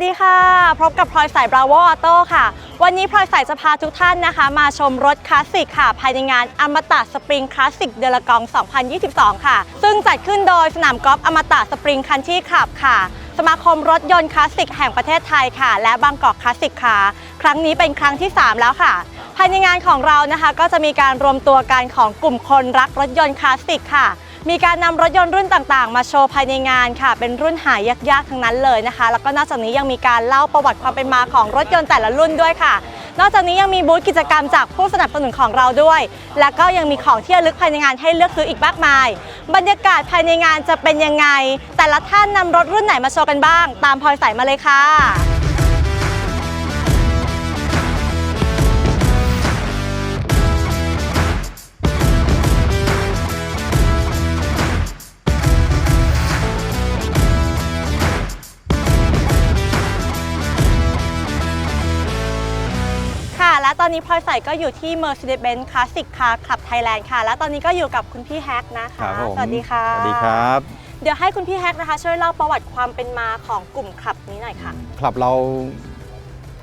วัสดีค่ะ พบกับพลอยสาย Bravo Auto ค่ะ วันนี้พลอยสายจะพาทุกท่านนะคะ มาชมรถคลาสสิกค่ะ ภายในงานอมตะสปริงคลาสสิกเดลกอง 2022 ค่ะ ซึ่งจัดขึ้นโดยสนามกอล์ฟอมตะสปริงคันที่ขับค่ะ สมาคมรถยนต์คลาสสิกแห่งประเทศไทยค่ะ และบางกอกคลาสสิกค่ะ ครั้งนี้เป็นครั้งที่ 3 แล้วค่ะภายในงานของเรานะคะ ก็จะมีการรวมตัวกันของกลุ่มคนรักรถยนต์คลาสสิกค่ะ มีการนำรถยนต์รุ่นต่างๆ มาโชว์ภายในงานค่ะ เป็นรุ่นหายยากๆทั้งนั้นเลยนะคะ แล้วก็นอกจากนี้ยังมีการเล่าประวัติความเป็นมาของรถยนต์แต่ละรุ่นด้วยค่ะ นอกจากนี้ยังมีบูธกิจกรรมจากผู้สนับสนุนของเราด้วย และก็ยังมีของที่ระลึกภายในงานให้เลือกซื้ออีกมากมาย บรรยากาศภายในงานจะเป็นยังไง แต่ละท่านนำรถรุ่นไหนมาโชว์กันบ้าง ตามพลอยใสมาเลยค่ะ และตอนนี้พลอยใสก็อยู่ที่ Mercedes-Benz Classic Car Club Thailand ค่ะ และตอนนี้ก็อยู่กับคุณพี่แฮกนะคะครับผมสวัสดีค่ะ สวัสดีครับ เดี๋ยวให้คุณพี่แฮกนะคะ ช่วยเล่าประวัติความเป็นมาของกลุ่มคลับนี้หน่อยค่ะ คลับเรา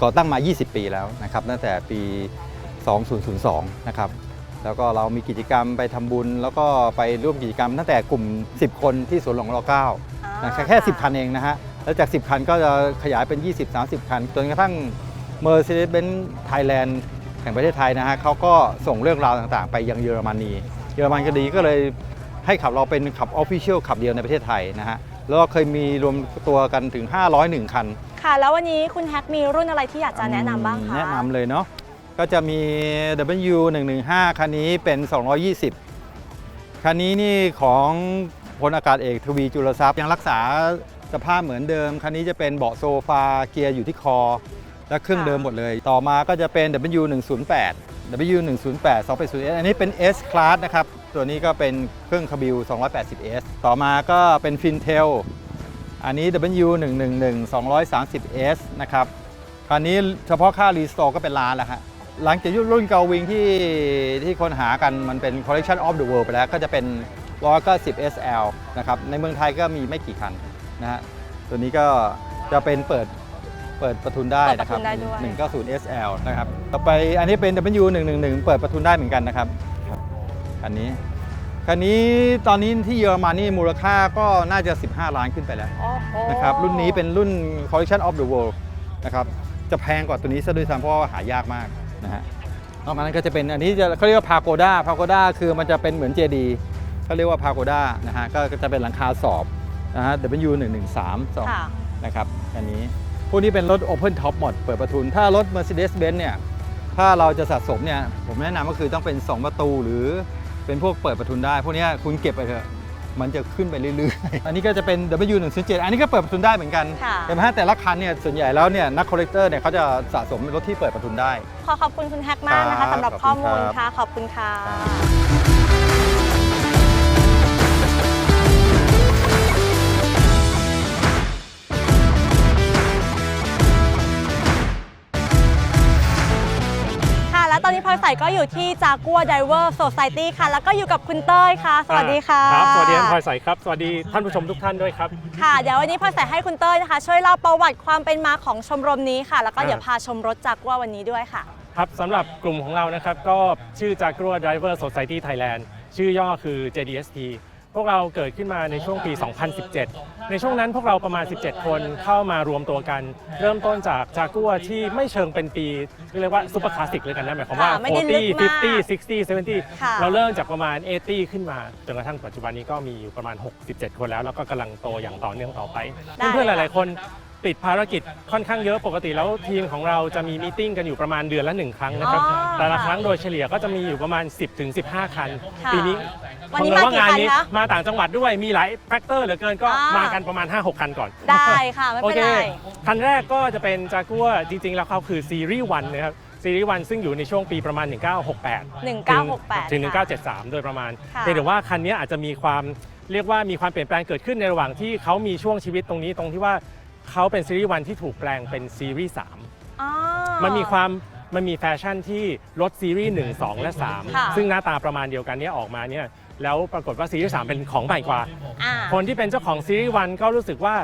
ก่อตั้งมา 20 ปีแล้วนะครับ ตั้งแต่ปี 2002 นะครับ แล้วก็เรามีกิจกรรมไปทำบุญ แล้วก็ไปร่วมกิจกรรมตั้งแต่กลุ่ม 10 คนที่สวนหลวงร9นะแค่แค่10 คันเองนะฮะ แล้วจาก 10 คันก็จะขยายเป็น 20-30 คัน จนกระทั่ง Mercedes-Benz Thailand แห่งประเทศไทยนะฮะเขาก็ส่งเรื่องราวต่างๆ ไปยังเยอรมนี เยอรมันก็ดีก็เลยให้ขับเราเป็นขับออฟฟิเชียลขับเดียวในประเทศไทยนะฮะ แล้วก็เคยมีรวมตัวกันถึง 501 คัน ค่ะ แล้ววันนี้คุณแฮกมีรุ่นอะไรที่อยากจะแนะนำบ้างคะ แนะนำเลยเนาะก็จะมี W115 คันนี้เป็น 220 คันนี้นี่ของพลอากาศเอกทวีจุลทรัพย์ยังรักษาสภาพเหมือนเดิม คันนี้จะเป็นเบาะโซฟาเกียร์อยู่ที่คอ และเครื่องเดิมหมดเลย ต่อมาก็จะเป็น W108 W108 280S อันนี้เป็น S Class นะครับ ตัวนี้ก็เป็นเครื่องคบิล 280S ต่อมาก็เป็น Fintel อันนี้ W111 230S นะครับ คราวนี้เฉพาะค่ารีสโตร์ก็เป็นล้านแล้วฮะหลังจากยุครุ่นเกาวิงที่ที่คนหากันมันเป็น Collection of the World ไปแล้วก็จะเป็น190 SL นะครับ ในเมืองไทยก็มีไม่กี่คันนะฮะ ตัวนี้ก็จะเป็นเปิด เปิดประทุนได้นะครับเปิดประทุนได้ด้วย 190 SL นะครับต่อไปอันนี้เป็น W111 เปิดประทุนได้เหมือนกันนะครับคันนี้คันนี้ตอนนี้ที่เยอรมันนี่มูลค่าก็น่าจะ 15 ล้านขึ้นไปแล้วโอ้โหนะครับรุ่นนี้เป็นรุ่น Collection of the World นะครับจะแพงกว่าตัวนี้ซะด้วยซ้ำเพราะว่าหายากมากนะฮะนอกจากนั้นก็จะเป็นอันนี้จะเขาเรียกว่า Pagoda Pagoda คือมันจะเป็นเหมือนเจดีเขาเรียกว่า Pagoda นะฮะก็จะเป็นหลังคาสอบนะฮะ W113 ค่ะนะครับอันนี้ พวกนี้เป็นรถ Open Top หมดเปิดประทุน ถ้ารถ Mercedes-Benz เนี่ยถ้าเราจะสะสมเนี่ยผมแนะนำก็คือต้องเป็น 2 ประตูหรือเป็นพวกเปิดประทุนได้ พวกเนี้ยคุณเก็บไปเถอะมันจะขึ้นไปเรื่อยๆ อันนี้ก็จะเป็น W107 อันนี้ก็เปิดประทุนได้เหมือนกันค่ะแต่ถ้าแต่ละคันเนี่ยส่วนใหญ่แล้วเนี่ยนักคอลเลกเตอร์เนี่ยเขาจะสะสมรถที่เปิดประทุนได้ ขอขอบคุณคุณแฮกมากนะครัคะบสำหรับขอบคุณข้อมูลครับค่ะขอบคุณค่ะ และตอนนี้พลอยใสก็อยู่ที่จากัว Diver Society ค่ะ แล้วก็อยู่กับคุณเต้ยค่ะ สวัสดีค่ะครับสวัสดีท่านพลอยใสครับ สวัสดีท่านผู้ชมทุกท่านด้วยครับค่ะเดี๋ยววันนี้พลอยใสให้คุณเต้ยนะคะ ช่วยเล่าประวัติความเป็นมาของชมรมนี้ค่ะ แล้วก็อ่าเดี๋ยวพาชมรถจากัววันนี้ด้วยค่ะ ครับสำหรับกลุ่มของเรานะครับก็ชื่อจากกรัว Driver Society Thailand ชื่อย่อคือ JDST พวกเราเกิดขึ้นมาในช่วงปี 2017 ในช่วงนั้นพวกเราประมาณ 17 คนเข้ามารวมตัวกัน เริ่มต้นจากจากัวที่ไม่เชิงเป็นปีเรียกว่าซูเปอร์คลาสสิกเลยกันนะหมายความว่า ค่ะไม่ได้ลึกมาก40 50 60 ค่ะ 70 เราเริ่มจากประมาณ 80 ขึ้นมาจนกระทั่งปัจจุบันนี้ก็มีอยู่ประมาณ 67 คนแล้ว แล้วก็กำลังโตอย่างต่อเนื่องต่อไป ได้ เพื่อนๆหค่ะลายๆคน ติดภารกิจค่อนข้างเยอะปกติแล้วทีมของเราจะมีมีตติ้งกันอยู่ประมาณเดือนละหนึ่งครั้งนะครับ อ๋อแต่ละครั้งโดยเฉลี่ยก็จะมีอยู่ประมาณ 10ถึง15 คัน ค่ะ ปีนี้วันนี้บังมาเอิญกี่คันนี้คะ มาต่างจังหวัดด้วยมีหลายแฟกเตอร์เหลือเกินก็อ่าม มากันประมาณ 5-6 คันก่อน ได้ค่ะ ไม่โอเป็นเค ไร คันแรกก็จะเป็นจากัวจริง ๆ แล้วเขาคือซีรีส์วันนะครับ ซีรีส์วันซึ่งอยู่ในช่วงปีประมาณ 1968 1968ถึง ค่ะ1973 โดยประมาณค่ะ เพียงแต่ว่าคันนี้อาจจะมีความเรียกว่ามีความเปลี่ยนแปลงเกิดขึ้นในระหว่างที่เขามีช่วงชีวิตตรงนี้ตรงที่ว่า เขาเป็นซีรีส์วันที่ถูกแปลงเป็นซีรีส์3อ๋อ มันมีความมันมีแฟชั่นที่รถซีรีส์1 2 และ ค่ะ 3 ซึ่งหน้าตาประมาณเดียวกันเนี้ออกมาเนี่ยแล้วปรากฏว่าซีรีส์3เป็นของใหม่กว่า อ่า คนที่เป็นเจ้าของซีรีส์วันก็รู้สึกว่า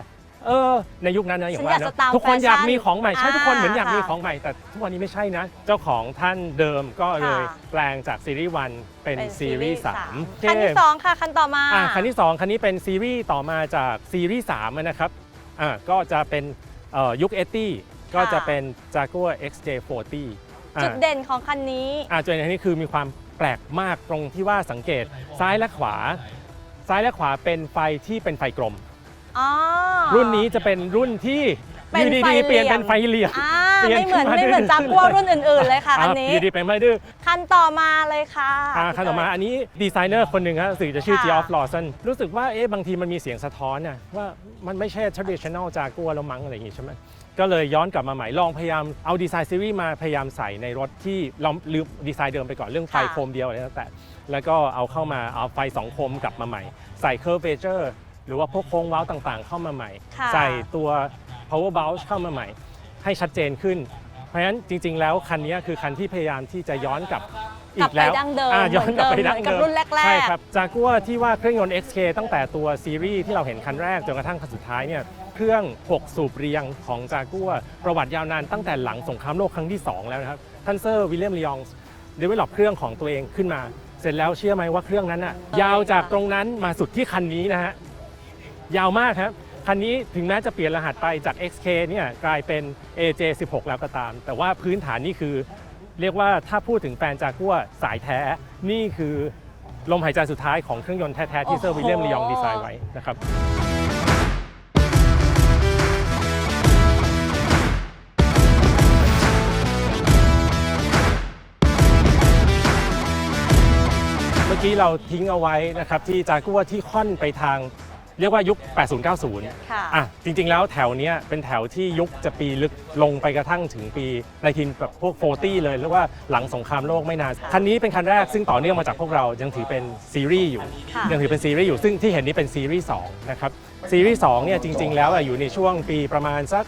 เออ ในยุคนั้นนะอย่างฉันว่าอยากเนจะอะตามทุกคนอยากแฟชั่นมีของใหม่ใช่ทุกคนเหมือนอยากมีอ่าของใหม่ แต่ทุกวันนี้ไม่ใช่นะ เจ้าของท่านเดิมก็เลยค่ะ แปลงจากซีรีส์วันเป็นเป็นซีรีส์สามคันที่สองค่ะคันต่อมา อ่าคันที่2คันนี้เป็นซีรีส์ต่อมาจากซีรีส์3นะครับ อ่าก็จะเป็นเอ่อยุค80ก็จะเป็น Jaguar XJ40 อ่าจุดเด่นของคันนี้ อ่าจุดเด่นอันนี้คือมีความแปลกมากตรงที่ว่าสังเกตซ้ายและขวา ซ้ายและขวาเป็นไฟที่เป็นไฟกลม อ๋อ รุ่นนี้จะเป็นรุ่นที่เป็นอยู่ไฟดีๆเปลี่ยนเหลี่ยม เป็นไฟเหลี่ยม อ่าเปลี่ยนไม่เหมือนขึ้นมาไม่เหมือนดื้อจากพวกรุ่นอื่นๆเลยค่ะคันนี้อ่าอยู่ดีๆเป็นไม่ดื้อคันต่อมาเลยค่ะอ่าคันต่อมาอันนี้ดีไซเนอร์คนหนึ่งครับรู้สึกจะชื่อค่ะ Geoff Lawson รู้สึกว่าเอ๊ะบางทีมันมีเสียงสะท้อนน่ะว่ามันไม่ใช่ traditional Jaguar แล้วมั้งอะไรอย่างงี้ใช่ไหมก็เลยย้อนกลับมาใหม่ลองพยายามเอาดีไซน์ซีรีส์มาพยายามใส่ในรถที่เราลืมดีไซน์เดิมไปก่อนเรื่องไฟค่ะโคมเดียวอะไรแล้วแต่ แล้วก็เอาเข้ามาเอาไฟสองโคมกลับมาใหม่ ใส่ curvature หรือว่าพวกโค้งเว้าต่างๆ เข้ามาใหม่ค่ะใส่ตัว power bulge เข้ามาใหม่ ให้ชัดเจนขึ้น เพราะฉะนั้นจริง ๆ แล้วคันนี้คือคันที่พยายามที่จะย้อนกลับอีกลับกไปแล้วดั้งเดิมอ่าย้อนกลับไปเหมืดั้อนงกับเดิมรุ่นแรกๆ ใช่ครับจากัวที่ว่าเครื่องยนต์ XK ตั้งแต่ตัวซีรีส์ที่เราเห็นคันแรกจนกระทั่งคันสุดท้ายเนี่ยเครื่อง 6 สูบเรียงของจากัวประวัติยาวนานตั้งแต่หลังสงครามโลกครั้งที่ 2 แล้วนะครับท่านเซอร์วิลเลียมลียองส์เดเวลลอปเครื่องของตัวเองขึ้นมา เสร็จแล้วเชื่อไหมว่าเครื่องนั้นน่ะยาวจากตรงนั้นมาสุดที่คันนี้นะฮะยาวมากครับ คันนี้ถึงแม้จะเปลี่ยนรหัสไปจาก XK เนี่ยกลายเป็น AJ16 แล้วก็ตาม แต่ว่าพื้นฐานนี่คือ เรียกว่าถ้าพูดถึงแฟนจากัวสายแท้ นี่คือลมหายใจสุดท้ายของเครื่องยนต์แท้ ๆ ที่เซอร์วิลเลียมลียองดีไซน์ไว้นะครับเมื่อกี้เราทิ้งเอาไว้นะครับที่จากัวที่ค่อนไปทาง เรียกว่ายุค 80-90ค่ะ อะจริงๆแล้วแถวเนี้ยเป็นแถวที่ยุคจะปีลึกลงไปกระทั่งถึงปีในทีนแบบพวก 40 เลยเรียกว่าหลังสงครามโลกไม่นาน คันนี้เป็นคันแรกซึ่งต่อเนื่องมาจากพวกเรายังถือเป็นซีรีส์อยู่ ค่ะ ยังถือเป็นซีรีส์อยู่ซึ่งที่เห็นนี้เป็นซีรีส์2นะครับซีรีส์2เนี่ยจริงๆแล้วอะอยู่ในช่วงปีประมาณสัก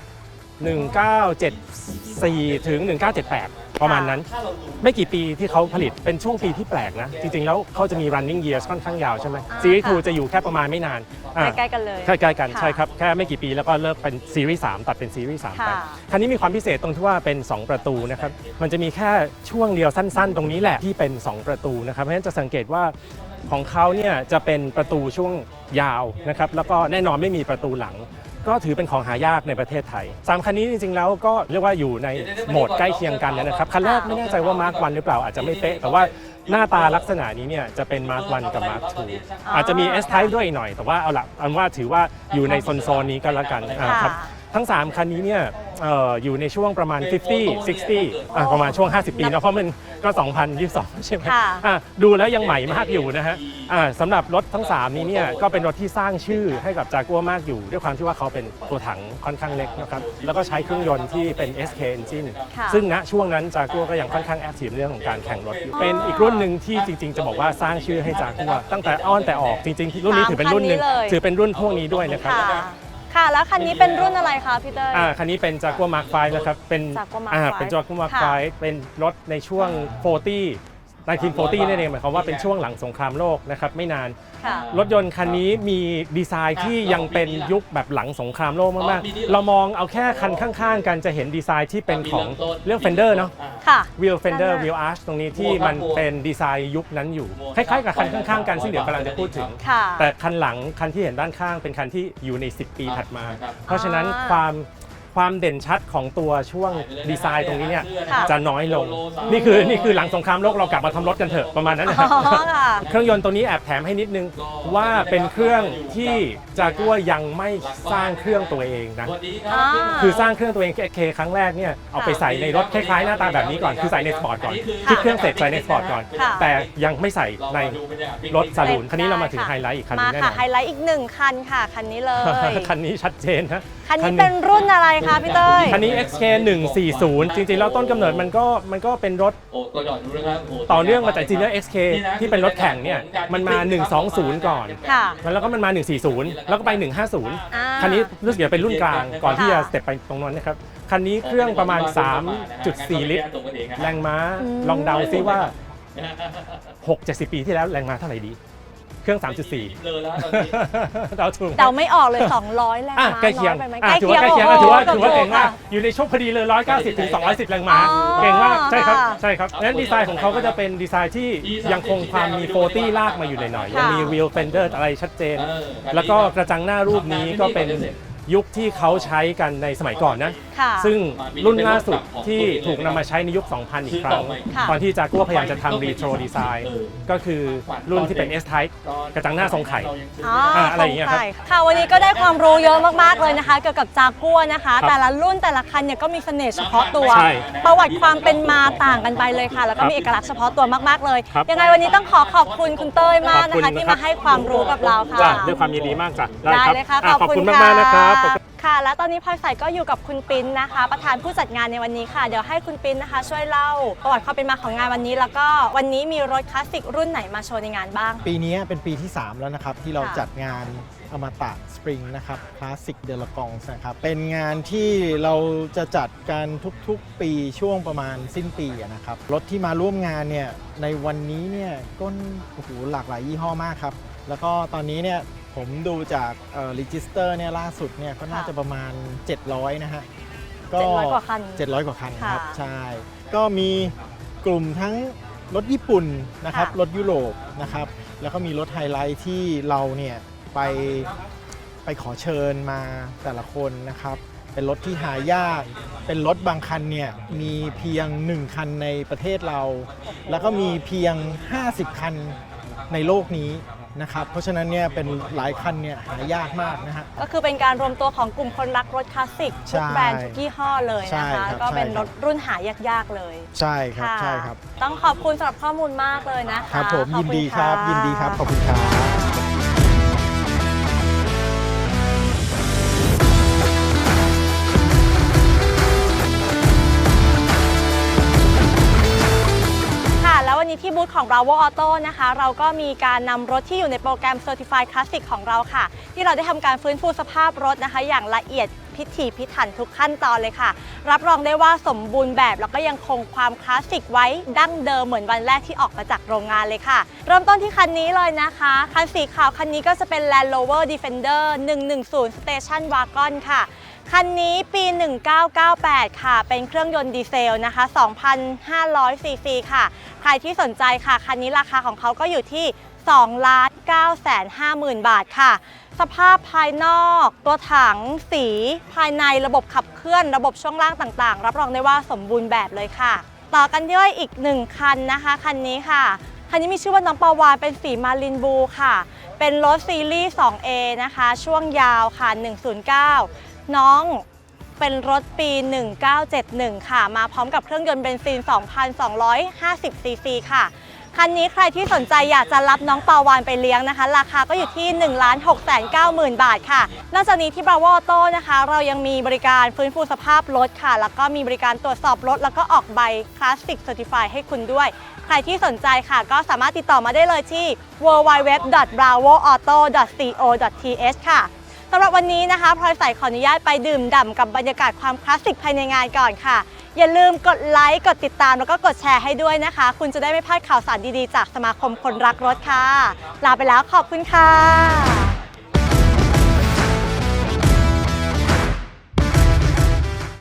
1974 ถึง 1978 ประมาณนั้น ไม่กี่ปีที่เขาผลิตเป็นช่วงปีที่แปลกนะ จริงๆ แล้วเขาจะมี running years ค่อนข้างยาวใช่ไหมอ่าซีรีส์ค่ะ2จะอยู่แค่ประมาณไม่นานอะใกล้ๆกันเลยใกล้ๆกันค่ะใช่ครับ แค่ไม่กี่ปีแล้วก็เลิกเป็นซีรีส์3ตัดเป็นซีรีส์3ไปค่ะคันนี้มีความพิเศษตรงที่ว่าเป็น 2 ประตูนะครับมันจะมีแค่ช่วงเดียวสั้น ๆ ตรงนี้แหละที่เป็น 2 ประตูนะครับเพราะฉะนั้นจะสังเกตว่าของเขาเนี่ยจะเป็นประตูช่วงยาวนะครับแล้วก็แน่นอนไม่มีประตูหลัง ก็ถือเป็นของหายากในประเทศไทยสามคันนี้จริงๆแล้วก็เรียกว่าอยู่ในโหมดใกล้เคียงกันนะครับ คันแรกไม่แน่ใจว่ามาร์ควันหรือเปล่าอาจจะไม่เป๊ะแต่ว่าหน้าตาลักษณะนี้เนี่ยจะเป็นมาร์ควันกับมาร์คทูอาจจะมี S Type ด้วยหน่อย แต่ว่าเอาละอันว่าถือว่าอยู่ในโซนๆนี้ก็แล้วกันอ่าครับ ทั้ง 3 คันนี้เนี่ยเอ่ออยู่ในช่วงประมาณ 50 60อะประมาณช่วง 50 ปีเนอะเพราะมันก็ 2022 ใช่ไหมค่ะอะดูแล้วยังใหม่มากอยู่นะฮะอะสำหรับรถทั้ง 3 นี้เนี่ยก็เป็นรถที่สร้างชื่อให้กับจากัวมากอยู่ ด้วยความที่ว่าเขาเป็นตัวถังค่อนข้างเล็กนะครับแล้วก็ใช้เครื่องยนต์ที่เป็น SK engine ค่ะ ซึ่งณช่วงนั้นจากัวก็ยังค่อนข้างแอคทีฟเรื่องของการแข่งรถอยู่เป็นอีกรุ่นหนึ่งที่จริง ๆ จะบอกว่าสร้างชื่อให้จากัวตั้งแต่อ้อนแต่ออกจริงๆรุ่นนี้ถือเป็นรุ่นหนึ่งตามคันนี้เลยถือเป็นรุ่นพวกนี้ด้วยนะครับ ค่ะ ค่ะ แล้วคันนี้เป็นรุ่นอะไรคะพี่เต้ยอ่าคันนี้เป็นจากัวมาร์คไฟนะครับ เป็น Jaguar Mark อ่า V เป็นจากัวมาร์คค่ะไฟเป็นรถในช่วง 40 1940นั่นเองหมายความว่าเป็นช่วงหลังสงครามโลกนะครับไม่นาน ค่ะรถยนต์คันนี้มีดีไซน์ที่ยังเป็นยุคแบบหลังสงครามโลกมากๆ เรามองเอาแค่คันข้างๆ กันจะเห็นดีไซน์ที่เป็นของเรื่อง Fender เนาะ ค่ะ Wheel Fender ด้านหน้า Wheel Arch ตรงนี้ที่มันเป็นดีไซน์ยุคนั้นอยู่ คล้ายๆกับคันข้างๆกันซึ่งเดี๋ยวกำลังจะพูดถึง ค่ะ แต่คันหลังคันที่เห็นด้านข้างเป็นคันที่อยู่ใน 10 ปีถัดมา เพราะฉะนั้นอ่าความ ความเด่นชัดของตัวช่วงดีไซน์ตรงนี้เนี่ยค่ะจะน้อยลง นี่คือนี่คือหลังสงครามโลกเรากลับมาทำรถกันเถอะประมาณนั้นนะครับอ๋อค่ะเครื่องยนต์ตัวนี้แอบแถมให้นิดนึงว่าเป็นเครื่องที่จากัวยังไม่สร้างเครื่องตัวเองนะอ่าคือสร้างเครื่องตัวเองเคครั้งแรกเนี่ยเอาไปใส่ในรถคล้ายๆหน้าตาแบบนี้ก่อนคือใส่ในสปอร์ตก่อนคิดเครื่องเสร็จใส่ในสปอร์ตก่อนค่ะแต่ยังไม่ใส่ในรถซาลูนคันนี้เรามาถึงไฮไลท์อีกคันหนึมางแน่นค่ะอนไฮไลท์อีกหนึ่งคันค่ะคันนี้เลยคันนี้ชัดเจนนะคันนี้เป็นรุ่นอะไรคะพี่เต้ย คันนี้ XK 140 จริงๆ แล้วต้นกำเนิดมันก็มันก็เป็นรถโอ้ก็หยอดดูนะครับโต่อเนื่องมาจากจริงๆแล้ว XK ที่เป็นรถแข่งเนี่ยมันมา 120 ก่อน ค่ะ แล้วก็มันมา 140 แล้วก็ไป อ่า 150 คันนี้รู้สึกจะเป็นรุ่นกลางก่อนที่จะสเต็ปไปตรงนั้นนะครับ คันนี้เครื่องประมาณ 3.4 ลิตร แรงม้าอืมลองเดาซิว่า 6-70 ปีที่แล้วแรงม้าเท่าไหร่ดี เครื่อง 3.4เดาถูกเดาไม่ออกเลย 200แรงอะม้าใกล้เคียงน้อไปไหมอะใกล้ถือเคียว่างใกล้เคียงอะถือว่าโโหถือว่าเก่งมากค่ะอยู่ในช่วงพอดีเลย 190 ถึง 210 แรงม้าอ๋อเก่งมาก ใช่ครับค่ะใช่ครับนั้นดีไซน์ของเขาก็จะเป็นดีไซน์ที่ยังคงความมีโฟตี้ลากมาอยู่หน่อยๆยังมีค่ะวิลเฟนเดอร์อะไรชัดเจนแล้วก็กระจังหน้ารูปนี้ก็เป็น ยุคที่เขาใช้กันในสมัยก่อนนะ ค่ะ ซึ่งรุ่นล่าสุดที่ถูกนำมาใช้ในยุค 2000 อีกครั้ง ค่ะ ตอนที่จากัวพยายามจะทำรีโทรดีไซน์ก็คือรุ่นที่เป็น S Type กระจังหน้าทรงไข่ อ๋ออะอะไรอย่างเงี้ยครับสงสัค่ะ วันนี้ก็ได้ความรู้เยอะมากๆเลยนะคะ เกี่ยวกับจากัวนะคะ ครับแต่ละรุ่นแต่ละคันเนี่ยก็มีเสน่ห์เฉพาะตัว ใช่ประวัติความเป็นมาต่างกันไปเลยค่ะ แล้วก็ครับมีเอกลักษณ์เฉพาะตัวมากๆเลย ครับยังไงวันนี้ต้องขอขอบคุณคุณเต้ยมากนะคะขอบคุณที่นะครับ มาให้ความรู้กับเราค่ะ จ้ะด้วยความยินดีมากจ้ะได้รับเลยค่ะอ่ขอบคุณมากๆนะครับขอบคุณ ค่ะ และตอนนี้พลอยใสก็อยู่กับคุณปิ้นนะคะ ประธานผู้จัดงานในวันนี้ค่ะ เดี๋ยวให้คุณปิ้นนะคะ ช่วยเล่าประวัติความเป็นมาของงานวันนี้ แล้วก็วันนี้มีรถคลาสสิกรุ่นไหนมาโชว์ในงานบ้าง ปีนี้เป็นปีที่ 3 แล้วนะครับ ที่เราค่ะ จัดงานอมตะสปริงนะครับคลาสสิกเดลกองนะครับ เป็นงานที่เราจะจัดกันทุกๆปีช่วงประมาณสิ้นปีอะนะครับรถที่มาร่วมงานเนี่ยในวันนี้เนี่ยก็โอ้โหหลากหลายยี่ห้อมากครับ แล้วก็ตอนนี้เนี่ย ผมดูจากรีจิสเตอร์เนี่ยล่าสุดเนี่ยก็น่าค่ะจะประมาณ 700 นะฮะ700กว่าคัน700 กว่าคันครับ ค่ะใช่ ก็มีกลุ่มทั้งรถญี่ปุ่นนะครับ ค่ะ รถยุโรปนะครับ แล้วก็มีรถไฮไลท์ที่เราเนี่ยไปไปขอเชิญมาแต่ละคนนะครับ เป็นรถที่หายาก เป็นรถบางคันเนี่ยมีเพียง 1 คันในประเทศเรา แล้วก็มีเพียง 50 คันในโลกนี้ นะครับเพราะฉะนั้นเนี่ยเป็นหลายคันเนี่ยหายากมากนะฮะ ก็คือเป็นการรวมตัวของกลุ่มคนรักรถคลาสสิกทุกใช่แบรนด์ทุกยี่ห้อเลยใช่นะคะครับก็เป็นใช่รครับ ถรุ่นหายากๆเลยใช่ครับะใช่ครับ ต้องขอบคุณสำหรับข้อมูลมากเลยนะคะครับผมขอยินณดีครับะ ยินดีครับขอบคุณครับ ธของ Bravo Auto นะคะ เราก็มีการนำรถที่อยู่ในโปรแกรม Certified Classic ของเราค่ะ ที่เราได้ทำการฟื้นฟูสภาพรถนะคะ อย่างละเอียดพิถีพิถันทุกขั้นตอนเลยค่ะ รับรองได้ว่าสมบูรณ์แบบแล้วก็ยังคงความคลาสสิกไว้ดั้งเดิมเหมือนวันแรกที่ออกมาจากโรงงานเลยค่ะ เริ่มต้นที่คันนี้เลยนะคะ คันสีขาวคันนี้ก็จะเป็น Land Rover Defender 110 Station Wagon ค่ะ คันนี้ปี 1998 ค่ะ เป็นเครื่องยนต์ดีเซลนะคะ 2,500 ซีซีค่ะ ใครที่สนใจค่ะ คันนี้ราคาของเขาก็อยู่ที่2ล้าน9แสน5หมื่นบาทค่ะ สภาพภายนอก ตัวถัง สี ภายในระบบขับเคลื่อน ระบบช่วงล่างต่างๆ รับรองได้ว่าสมบูรณ์แบบเลยค่ะ ต่อกันด้วยอีกหนึ่งคันนะคะ คันนี้ค่ะ คันนี้มีชื่อว่าน้องปาวานเป็นสีมารินบูค่ะ เป็นรถซีรีส์ 2A นะคะ ช่วงยาวค่ะ 109 น้องเป็นรถปี 1971 ค่ะ มาพร้อมกับเครื่องยนต์เบนซิน 2,250 ซีซีค่ะ คันนี้ใครที่สนใจอยากจะรับน้องปาวานไปเลี้ยงนะคะ ราคาก็อยู่ที่ 1 6 9 0 0 0 0 บาทค่ะ นอกจากนี้ที่ Bravo Auto นะคะ เรายังมีบริการฟื้นฟูสภาพรถค่ะ แล้วก็มีบริการตรวจสอบรถ แล้วก็ออกใบ Classic Certified ให้คุณด้วย ใครที่สนใจค่ะ ก็สามารถติดต่อมาได้เลยที่ www.bravoauto.co.th ค่ะำหรับวันนี้นะคะพลอยใส่ขออนุญาตไปดื่มด่ำกับบรรยากาศความคลาสสิกภายในงานก่อนค่ะ อย่าลืมกดไลค์กดติดตามแล้วก็กดแชร์ให้ด้วยนะคะ คุณจะได้ไม่พลาดข่าวสารดีๆ จากสมาคมคนรักรถค่ะ ลาไปแล้วขอบคุณค่ะ